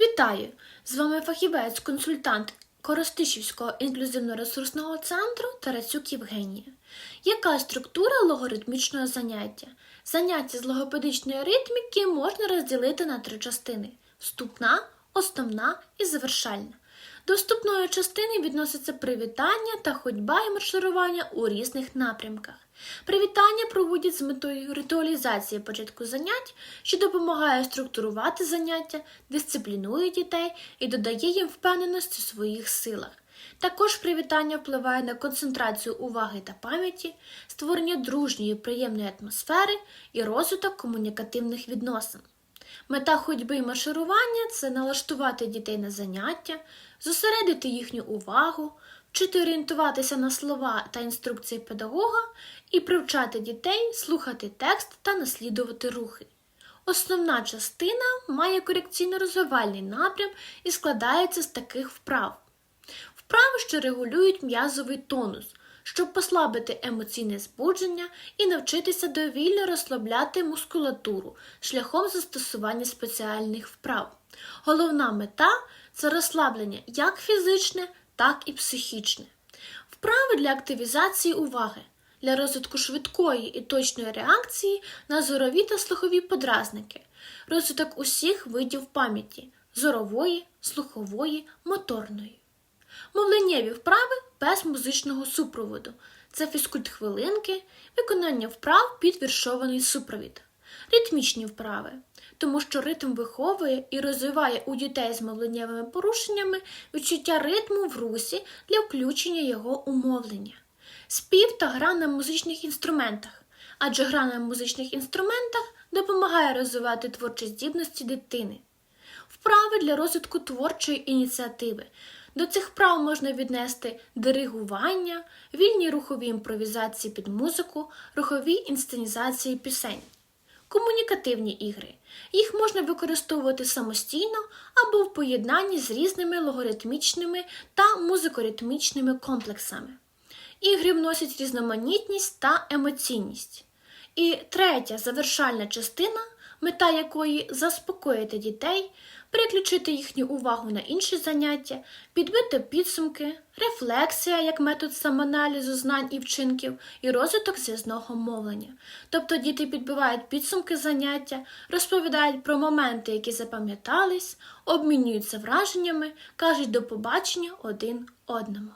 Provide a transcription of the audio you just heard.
Вітаю! З вами фахівець-консультант Коростишівського інклюзивно-ресурсного центру Тарасюк Євгенія. Яка структура логоритмічного заняття? Заняття з логопедичної ритміки можна розділити на три частини: вступна, основна і завершальна. До вступної частини відносяться привітання та ходьба і марширування у різних напрямках. Привітання проводять з метою ритуалізації початку занять, що допомагає структурувати заняття, дисциплінує дітей і додає їм впевненості у своїх силах. Також привітання впливає на концентрацію уваги та пам'яті, створення дружньої приємної атмосфери і розвиток комунікативних відносин. Мета ходьби і марширування це налаштувати дітей на заняття, зосередити їхню увагу, вчити орієнтуватися на слова та інструкції педагога і привчати дітей слухати текст та наслідувати рухи. Основна частина має корекційно-розвивальний напрям і складається з таких вправ. Вправи, що регулюють м'язовий тонус, щоб послабити емоційне збудження і навчитися довільно розслабляти мускулатуру шляхом застосування спеціальних вправ. Головна мета це розслаблення як фізичне, так і психічне. Вправи для активізації уваги, для розвитку швидкої і точної реакції на зорові та слухові подразники, розвиток усіх видів пам'яті зорової, слухової, моторної. Мовленнєві вправи без музичного супроводу. Це фізкульт-хвилинки, виконання вправ під віршований супровід, ритмічні вправи, тому що ритм виховує і розвиває у дітей з мовленнєвими порушеннями відчуття ритму в русі для включення його у мовлення, спів та гра на музичних інструментах, адже гра на музичних інструментах допомагає розвивати творчі здібності дитини. Вправи для розвитку творчої ініціативи. До цих вправ можна віднести диригування, вільні рухові імпровізації під музику, рухові інсценізації пісень. Комунікативні ігри. Їх можна використовувати самостійно або в поєднанні з різними логоритмічними та музикоритмічними комплексами. Ігри вносять різноманітність та емоційність. І третя завершальна частина, мета якої заспокоїти дітей, переключити їхню увагу на інші заняття, підбити підсумки, рефлексія як метод самоаналізу знань і вчинків, і розвиток зв'язного мовлення. Тобто діти підбивають підсумки заняття, розповідають про моменти, які запам'ятались, обмінюються враженнями, кажуть до побачення один одному.